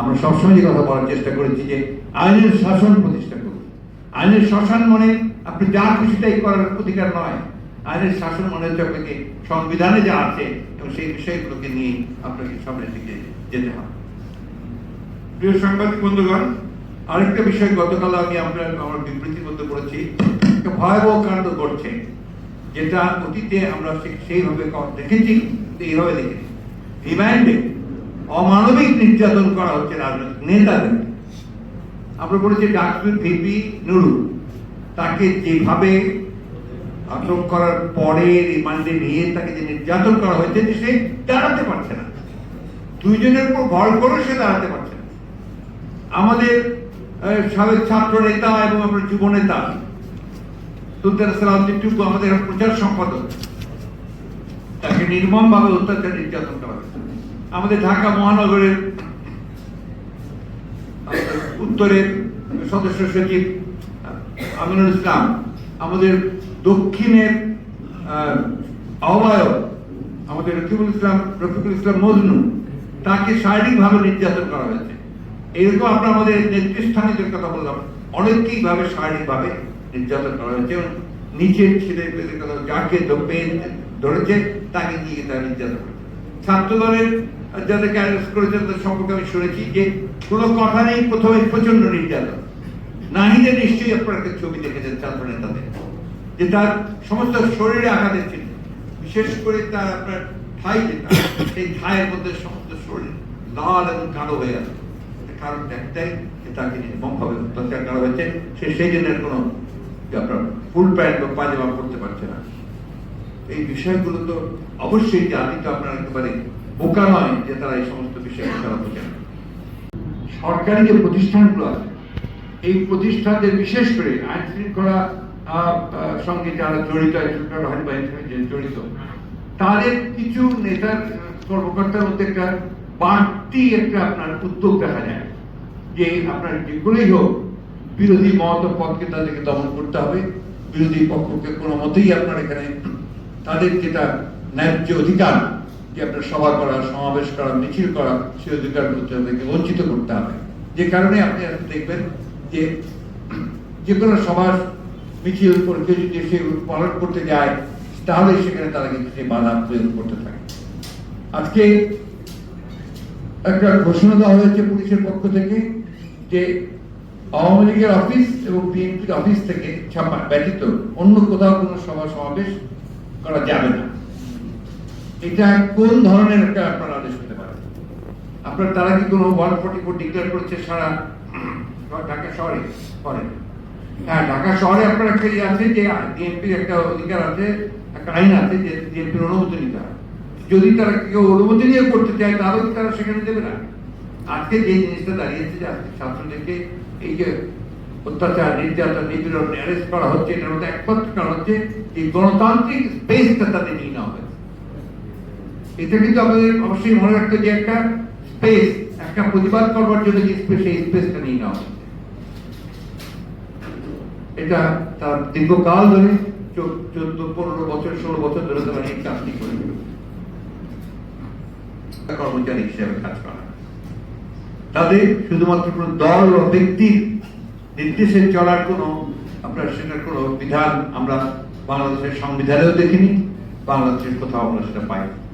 আমরা সবসময় যে কথা বলার চেষ্টা করেছি যে আইনের শাসন প্রতিষ্ঠা করুন। আইনের শাসন মানে আপনি যা খুশি তাই করার অধিকার নয়। আইনের শাসন মানে হচ্ছে আপনাকে সংবিধানে যা আছে এবং সেই বিষয়গুলোকে নিয়ে আপনাকে সামনের দিকে যেতে হবে। প্রিয় সাংবাদিক বন্ধুগণ, আরেকটা বিষয় গতকাল আমি আপনার আমার বিবৃতির মধ্যে একটা ভয়াবহ কাণ্ড ঘটছে, যেটা অতীতে আমরা সেইভাবে দেখেছি, এইভাবে দেখেছি। রিমান্ডে অমানবিক নির্যাতন করা হচ্ছে রাজনৈতিক নেতাদের। আমরা বলেছি, ডাক্তার ভিপি নুরু, তাকে যেভাবে আটক করার পরে রিমান্ডে নিয়ে তাকে যে নির্যাতন করা হয়েছে সে দাঁড়াতে পারছে না। দুইজনের উপর ভর করে সে দাঁড়াতে পারছে না। আমাদের সাবেক ছাত্র নেতা এবং আপনার যুব নেতা, সুলতান সালাম টিট্টু আমাদের প্রচার সম্পাদক, তাকে নির্মম ভাবে অত্যাচার নির্যাতন করা হয়েছে। আমাদের ঢাকা মহানগরের উত্তরের সদস্য সচিব আমিনুল ইসলাম আমাদের দক্ষিণের আহ, আহ্বায়ক আমাদের রফিকুল ইসলাম রফিকুল ইসলাম মজনু তাকে শারীরিকভাবে নির্যাতন করা হয়েছে। এরকম আমরা আমাদের নেতৃস্থানীয়দের কথা বললাম অনেকেই ভাবে শারীরিকভাবে নির্যাতন করা হয়েছে এবং নিচের ছেলে কথা যাকে ধরেছে তাকে নিয়ে তারা নির্যাতন করেছে ছাত্র যাদেরকে অ্যারেস্ট করেছে তাদের সম্পর্কে আমি শুনেছি যে কোনো কথা নেই, প্রথমে প্রচণ্ড নির্যাতন। নাহিদের নিশ্চয়ই আপনারা একটা ছবি দেখেছেন ছাত্র নেতাদের যে তার সমস্ত শরীরে আঘাতের চিহ্ন বিশেষ করে তার আপনার ঠাই যেটা সেই ঠাইয়ের মধ্যে সমস্ত শরীর লাল এবং কালো হয়ে আছে কারণ একটাই, যে তাকে নির্মমভাবে অত্যাচার করা হয়েছে, সে সেই জন্য কোনো আপনার ফুল প্যান্ট বা পাজামা পড়তে পারছে না। এই বিষয়গুলো তো অবশ্যই জাতি তো আপনার একেবারে বোকা নয় যে তারা এই সমস্ত বিষয়ে তারা বোঝেন সরকারি যে প্রতিষ্ঠানগুলো আছে, এই প্রতিষ্ঠানদের বিশেষ করে আইন শৃঙ্খলা সঙ্গে যারা জড়িত আইন শৃঙ্খলা বাহিনী জড়িত, তাদের কিছু নেতার কর্মকর্তার মধ্যে একটা বাড়তি একটা আপনার উদ্যোগ দেখা যায়, যে আপনার যেগুলোই হোক, বিরোধী মত পথকে তাদেরকে দমন করতে হবে, বিরোধী পক্ষকে কোনো মতেই আপনার এখানে তাদের যেটা ন্যায্য অধিকার যে আপনার সভা করা, সমাবেশ করা, মিছিল করা, সেই অধিকার তাদেরকে বঞ্চিত করতে হবে? যে কারণে আপনি দেখবেন যে যে কোনো সভা মিছিল করে কেউ যদি সে পালন করতে যায়, তাহলে সেখানে তারা কিন্তু সেই বাধা প্রয়োগ করতে থাকে। আজকে একটা ঘোষণা দেওয়া হয়েছে পুলিশের পক্ষ থেকে যে আওয়ামী লীগের অফিস এবং বিএনপির অফিস থেকে ছাপা ব্যতীত অন্য কোথাও কোনো সভা সমাবেশ করা যাবে না। এটা কোন ধরনের একটা আপনার আদেশ হতে পারে? আপনার তারা কি কোনো ওয়ান ফোর্টি ফোর ডিক্লেয়ার করেছে সারা ঢাকা শহরে? করে। হ্যাঁ ঢাকা শহরে আপনার একটা ইয়ে আছে যে বিএনপির একটা অধিকার আছে, একটা আইন আছে যে বিএনপির অনুমতি নিতে হয় যদি তারা কেউ অনুমতি নিয়ে করতে চায়, তাহলে তারা সেখানে দেবে না। আজকে যে জিনিসটা দাঁড়িয়েছে যে আজকে ছাত্রদেরকে এই যে অত্যাচার, নির্যাতন, নিপীড়ন অ্যারেস্ট করা হচ্ছে, এটার মধ্যে একমাত্র কারণ হচ্ছে এই গণতান্ত্রিক স্পেসটা তাদের নিয়ে নেওয়া হয়েছে। এটা কিন্তু আমাদের অবশ্যই মনে রাখতে যে একটা স্পেস একটা প্রতিবাদ করবার জন্য যে স্পেস সেই স্পেসটা নিয়ে নেওয়া হয়েছে। এটা তার দীর্ঘকাল ধরে চোদ্দ পনেরো বছর, ষোলো বছর ধরে তারা এই কাজটি করে কর্মচারী হিসেবে কাজ করা। তাদের শুধুমাত্র কোনো দল বা ব্যক্তির নির্দেশে চলার কোনো, আপনার সেটার কোনো বিধান আমরা বাংলাদেশের সংবিধানেও দেখিনি, বাংলাদেশের কোথাও আমরা সেটা পাইনি।